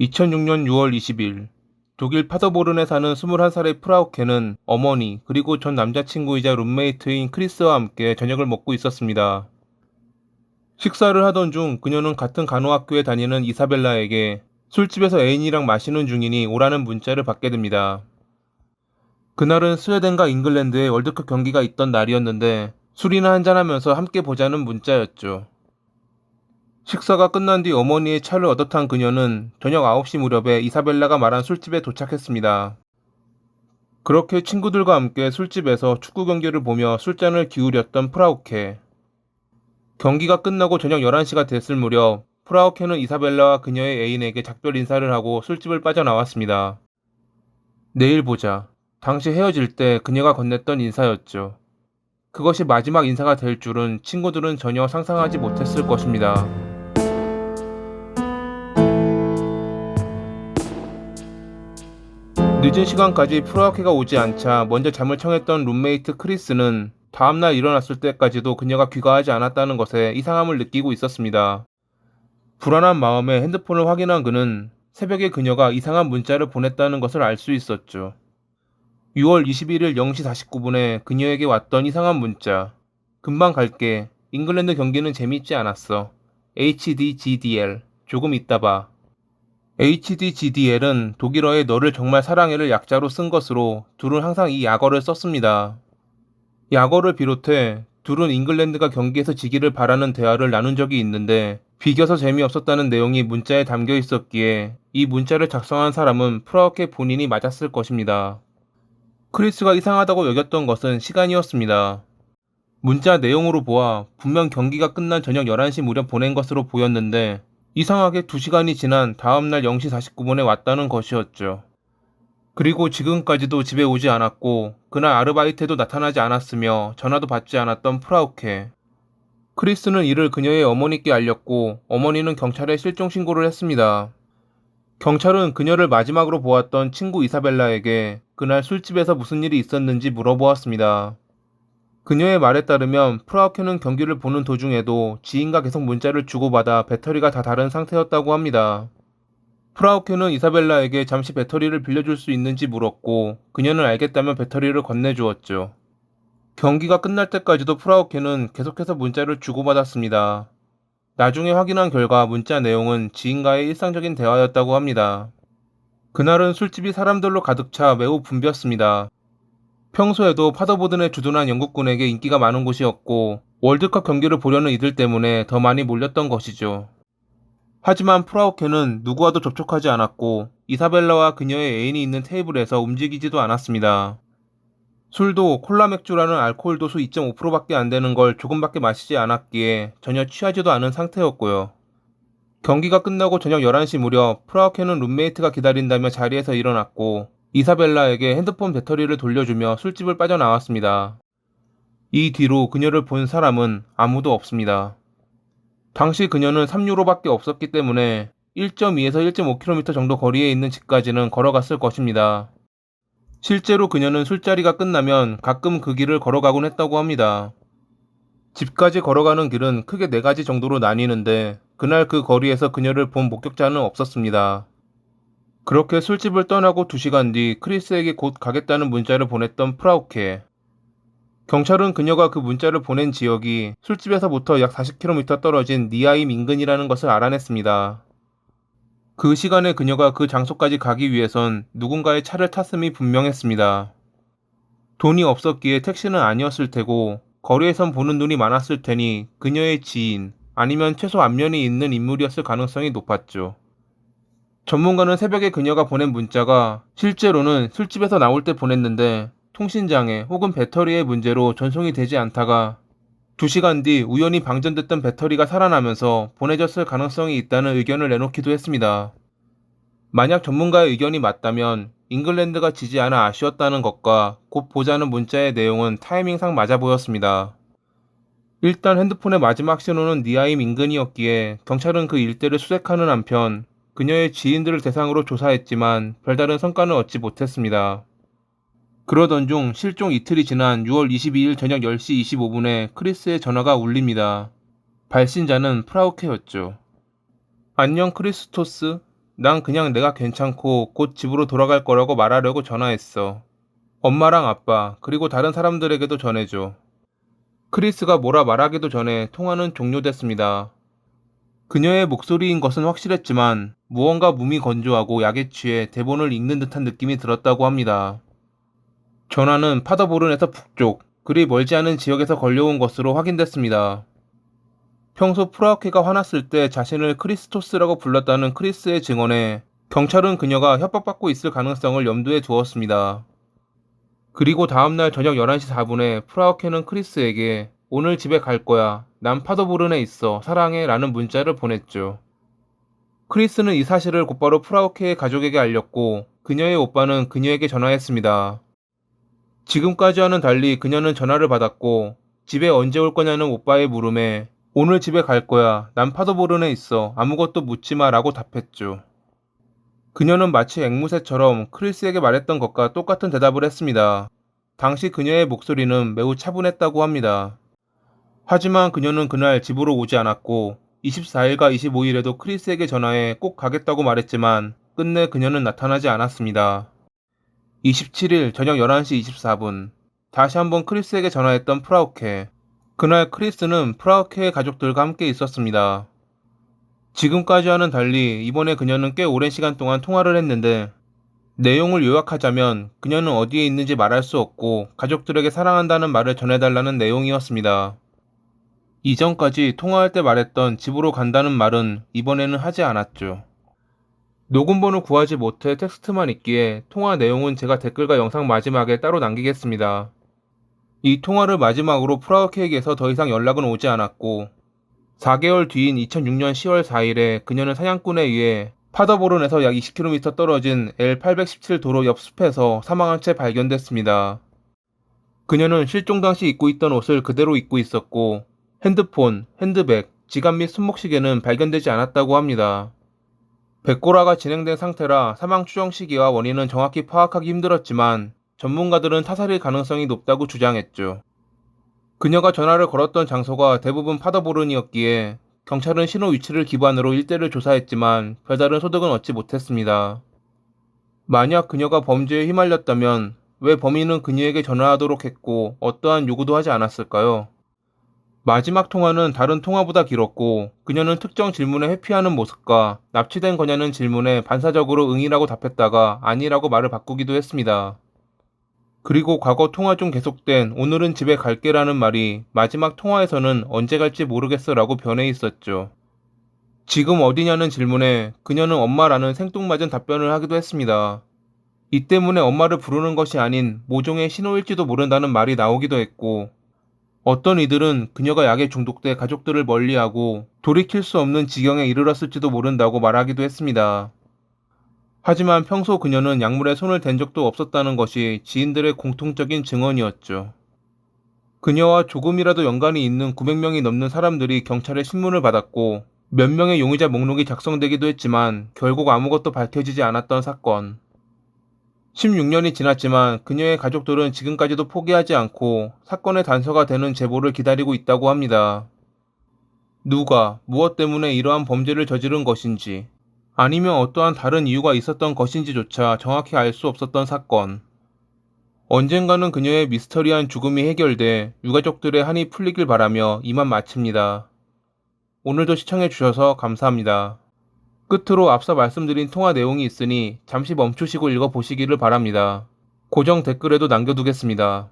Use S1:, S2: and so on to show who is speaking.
S1: 2006년 6월 20일 독일 파더보른에 사는 21살의 프라우케는 어머니 그리고 전 남자친구이자 룸메이트인 크리스와 함께 저녁을 먹고 있었습니다. 식사를 하던 중 그녀는 같은 간호학교에 다니는 이사벨라에게 술집에서 애인이랑 마시는 중이니 오라는 문자를 받게 됩니다. 그날은 스웨덴과 잉글랜드의 월드컵 경기가 있던 날이었는데 술이나 한잔하면서 함께 보자는 문자였죠. 식사가 끝난 뒤 어머니의 차를 얻어 탄 그녀는 저녁 9시 무렵에 이사벨라가 말한 술집에 도착했습니다. 그렇게 친구들과 함께 술집에서 축구 경기를 보며 술잔을 기울였던 프라우케. 경기가 끝나고 저녁 11시가 됐을 무렵 프라우케는 이사벨라와 그녀의 애인에게 작별 인사를 하고 술집을 빠져나왔습니다. 내일 보자. 당시 헤어질 때 그녀가 건넸던 인사였죠. 그것이 마지막 인사가 될 줄은 친구들은 전혀 상상하지 못했을 것입니다. 늦은 시간까지 프라우케가 오지 않자 먼저 잠을 청했던 룸메이트 크리스는 다음날 일어났을 때까지도 그녀가 귀가하지 않았다는 것에 이상함을 느끼고 있었습니다. 불안한 마음에 핸드폰을 확인한 그는 새벽에 그녀가 이상한 문자를 보냈다는 것을 알 수 있었죠. 6월 21일 0시 49분에 그녀에게 왔던 이상한 문자. 금방 갈게. 잉글랜드 경기는 재밌지 않았어. HDGDL. 조금 있다 봐. HDGDL은 독일어의 너를 정말 사랑해를 약자로 쓴 것으로 둘은 항상 이 약어를 썼습니다. 약어를 비롯해 둘은 잉글랜드가 경기에서 지기를 바라는 대화를 나눈 적이 있는데 비겨서 재미없었다는 내용이 문자에 담겨 있었기에 이 문자를 작성한 사람은 프라우케 본인이 맞았을 것입니다. 크리스가 이상하다고 여겼던 것은 시간이었습니다. 문자 내용으로 보아 분명 경기가 끝난 저녁 11시 무렵 보낸 것으로 보였는데 이상하게 2시간이 지난 다음날 0시 49분에 왔다는 것이었죠. 그리고 지금까지도 집에 오지 않았고 그날 아르바이트에도 나타나지 않았으며 전화도 받지 않았던 프라우케. 크리스는 이를 그녀의 어머니께 알렸고 어머니는 경찰에 실종 신고를 했습니다. 경찰은 그녀를 마지막으로 보았던 친구 이사벨라에게 그날 술집에서 무슨 일이 있었는지 물어보았습니다. 그녀의 말에 따르면 프라우케는 경기를 보는 도중에도 지인과 계속 문자를 주고받아 배터리가 다 다른 상태였다고 합니다. 프라우케는 이사벨라에게 잠시 배터리를 빌려줄 수 있는지 물었고 그녀는 알겠다면 배터리를 건네주었죠. 경기가 끝날 때까지도 프라우케는 계속해서 문자를 주고받았습니다. 나중에 확인한 결과 문자 내용은 지인과의 일상적인 대화였다고 합니다. 그날은 술집이 사람들로 가득 차 매우 붐볐습니다. 평소에도 파더보든에 주둔한 영국군에게 인기가 많은 곳이었고 월드컵 경기를 보려는 이들 때문에 더 많이 몰렸던 것이죠. 하지만 프라우케는 누구와도 접촉하지 않았고 이사벨라와 그녀의 애인이 있는 테이블에서 움직이지도 않았습니다. 술도 콜라 맥주라는 알코올 도수 2.5%밖에 안 되는 걸 조금밖에 마시지 않았기에 전혀 취하지도 않은 상태였고요. 경기가 끝나고 저녁 11시 무렵 프라우케는 룸메이트가 기다린다며 자리에서 일어났고 이사벨라에게 핸드폰 배터리를 돌려주며 술집을 빠져나왔습니다. 이 뒤로 그녀를 본 사람은 아무도 없습니다. 당시 그녀는 3유로밖에 없었기 때문에 1.2에서 1.5km 정도 거리에 있는 집까지는 걸어갔을 것입니다. 실제로 그녀는 술자리가 끝나면 가끔 그 길을 걸어가곤 했다고 합니다. 집까지 걸어가는 길은 크게 네 가지 정도로 나뉘는데 그날 그 거리에서 그녀를 본 목격자는 없었습니다. 그렇게 술집을 떠나고 2시간 뒤 크리스에게 곧 가겠다는 문자를 보냈던 프라우케. 경찰은 그녀가 그 문자를 보낸 지역이 술집에서부터 약 40km 떨어진 니아임 인근이라는 것을 알아냈습니다. 그 시간에 그녀가 그 장소까지 가기 위해선 누군가의 차를 탔음이 분명했습니다. 돈이 없었기에 택시는 아니었을 테고 거리에선 보는 눈이 많았을 테니 그녀의 지인 아니면 최소 안면이 있는 인물이었을 가능성이 높았죠. 전문가는 새벽에 그녀가 보낸 문자가 실제로는 술집에서 나올 때 보냈는데 통신장애 혹은 배터리의 문제로 전송이 되지 않다가 2시간 뒤 우연히 방전됐던 배터리가 살아나면서 보내졌을 가능성이 있다는 의견을 내놓기도 했습니다. 만약 전문가의 의견이 맞다면 잉글랜드가 지지 않아 아쉬웠다는 것과 곧 보자는 문자의 내용은 타이밍상 맞아 보였습니다. 일단 핸드폰의 마지막 신호는 니아임 인근이었기에 경찰은 그 일대를 수색하는 한편 그녀의 지인들을 대상으로 조사했지만 별다른 성과는 얻지 못했습니다. 그러던 중 실종 이틀이 지난 6월 22일 저녁 10시 25분에 크리스의 전화가 울립니다. 발신자는 프라우케였죠. 안녕 크리스토스. 난 그냥 내가 괜찮고 곧 집으로 돌아갈 거라고 말하려고 전화했어. 엄마랑 아빠, 그리고 다른 사람들에게도 전해줘. 크리스가 뭐라 말하기도 전에 통화는 종료됐습니다. 그녀의 목소리인 것은 확실했지만 무언가 몸이 건조하고 약에 취해 대본을 읽는 듯한 느낌이 들었다고 합니다. 전화는 파더보른에서 북쪽, 그리 멀지 않은 지역에서 걸려온 것으로 확인됐습니다. 평소 프라우케가 화났을 때 자신을 크리스토스라고 불렀다는 크리스의 증언에 경찰은 그녀가 협박받고 있을 가능성을 염두에 두었습니다. 그리고 다음날 저녁 11시 4분에 프라우케는 크리스에게 오늘 집에 갈 거야. 난 파더보른에 있어. 사랑해. 라는 문자를 보냈죠. 크리스는 이 사실을 곧바로 프라우케의 가족에게 알렸고 그녀의 오빠는 그녀에게 전화했습니다. 지금까지와는 달리 그녀는 전화를 받았고 집에 언제 올 거냐는 오빠의 물음에 오늘 집에 갈 거야. 난 파도보른에 있어. 아무것도 묻지 마. 라고 답했죠. 그녀는 마치 앵무새처럼 크리스에게 말했던 것과 똑같은 대답을 했습니다. 당시 그녀의 목소리는 매우 차분했다고 합니다. 하지만 그녀는 그날 집으로 오지 않았고 24일과 25일에도 크리스에게 전화해 꼭 가겠다고 말했지만 끝내 그녀는 나타나지 않았습니다. 27일 저녁 11시 24분 다시 한번 크리스에게 전화했던 프라우케. 그날 크리스는 프라우케의 가족들과 함께 있었습니다. 지금까지와는 달리 이번에 그녀는 꽤 오랜 시간 동안 통화를 했는데 내용을 요약하자면 그녀는 어디에 있는지 말할 수 없고 가족들에게 사랑한다는 말을 전해달라는 내용이었습니다. 이전까지 통화할 때 말했던 집으로 간다는 말은 이번에는 하지 않았죠. 녹음번호 구하지 못해 텍스트만 있기에 통화 내용은 제가 댓글과 영상 마지막에 따로 남기겠습니다. 이 통화를 마지막으로 프라우케에게서 더 이상 연락은 오지 않았고 4개월 뒤인 2006년 10월 4일에 그녀는 사냥꾼에 의해 파더보른에서 약 20km 떨어진 L817 도로 옆 숲에서 사망한 채 발견됐습니다. 그녀는 실종 당시 입고 있던 옷을 그대로 입고 있었고 핸드폰, 핸드백, 지갑 및 손목시계는 발견되지 않았다고 합니다. 백고라가 진행된 상태라 사망 추정 시기와 원인은 정확히 파악하기 힘들었지만 전문가들은 타살일 가능성이 높다고 주장했죠. 그녀가 전화를 걸었던 장소가 대부분 파더보른이었기에 경찰은 신호 위치를 기반으로 일대를 조사했지만 별다른 소득은 얻지 못했습니다. 만약 그녀가 범죄에 휘말렸다면 왜 범인은 그녀에게 전화하도록 했고 어떠한 요구도 하지 않았을까요? 마지막 통화는 다른 통화보다 길었고 그녀는 특정 질문에 회피하는 모습과 납치된 거냐는 질문에 반사적으로 응이라고 답했다가 아니라고 말을 바꾸기도 했습니다. 그리고 과거 통화 중 계속된 오늘은 집에 갈게라는 말이 마지막 통화에서는 언제 갈지 모르겠어라고 변해 있었죠. 지금 어디냐는 질문에 그녀는 엄마라는 생뚱맞은 답변을 하기도 했습니다. 이 때문에 엄마를 부르는 것이 아닌 모종의 신호일지도 모른다는 말이 나오기도 했고 어떤 이들은 그녀가 약에 중독돼 가족들을 멀리하고 돌이킬 수 없는 지경에 이르렀을지도 모른다고 말하기도 했습니다. 하지만 평소 그녀는 약물에 손을 댄 적도 없었다는 것이 지인들의 공통적인 증언이었죠. 그녀와 조금이라도 연관이 있는 900명이 넘는 사람들이 경찰의 신문을 받았고 몇 명의 용의자 목록이 작성되기도 했지만 결국 아무것도 밝혀지지 않았던 사건. 16년이 지났지만 그녀의 가족들은 지금까지도 포기하지 않고 사건의 단서가 되는 제보를 기다리고 있다고 합니다. 누가, 무엇 때문에 이러한 범죄를 저지른 것인지, 아니면 어떠한 다른 이유가 있었던 것인지조차 정확히 알 수 없었던 사건. 언젠가는 그녀의 미스터리한 죽음이 해결돼 유가족들의 한이 풀리길 바라며 이만 마칩니다. 오늘도 시청해주셔서 감사합니다. 끝으로 앞서 말씀드린 통화 내용이 있으니 잠시 멈추시고 읽어보시기를 바랍니다. 고정 댓글에도 남겨두겠습니다.